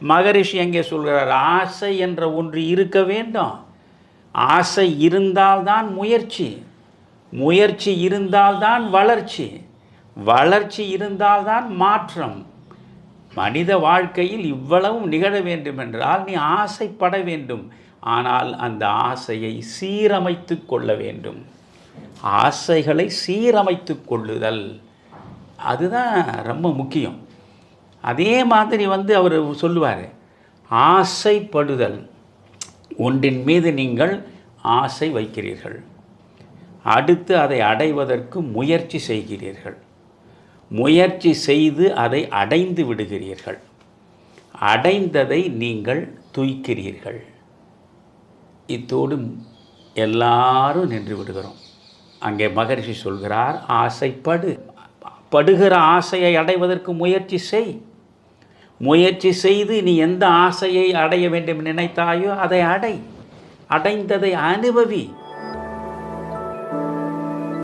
மகரிஷி அங்கே சொல்கிறார் ஆசை என்ற ஒன்று இருக்க வேண்டும். ஆசை இருந்தால்தான் முயற்சி. முயற்சி இருந்தால்தான் வளர்ச்சி. வளர்ச்சி இருந்தால்தான் மாற்றம். மனித வாழ்க்கையில் இவ்வளவும் நிகழ வேண்டுமென்றால் நீ ஆசைப்பட வேண்டும். ஆனால் அந்த ஆசையை சீரமைத்து கொள்ள வேண்டும். ஆசைகளை சீரமைத்து கொள்ளுதல் அதுதான் ரொம்ப முக்கியம். அதே மாதிரி வந்து அவர் சொல்லுவார் ஆசைப்படுதல் ஒன்றின் மீது நீங்கள் ஆசை வைக்கிறீர்கள். அடுத்து அதை அடைவதற்கு முயற்சி செய்கிறீர்கள். முயற்சி செய்து அதை அடைந்து விடுகிறீர்கள். அடைந்ததை நீங்கள் துய்க்கிறீர்கள். இத்தோடு எல்லாரும் நின்று விடுகிறோம். அங்கே மகரிஷி சொல்கிறார் ஆசைப்படு படுகிற ஆசையை அடைவதற்கு முயற்சி செய். முயற்சி செய்து நீ எந்த ஆசையை அடைய வேண்டும் நினைத்தாயோ அதை அடை. அடைந்ததை அனுபவி.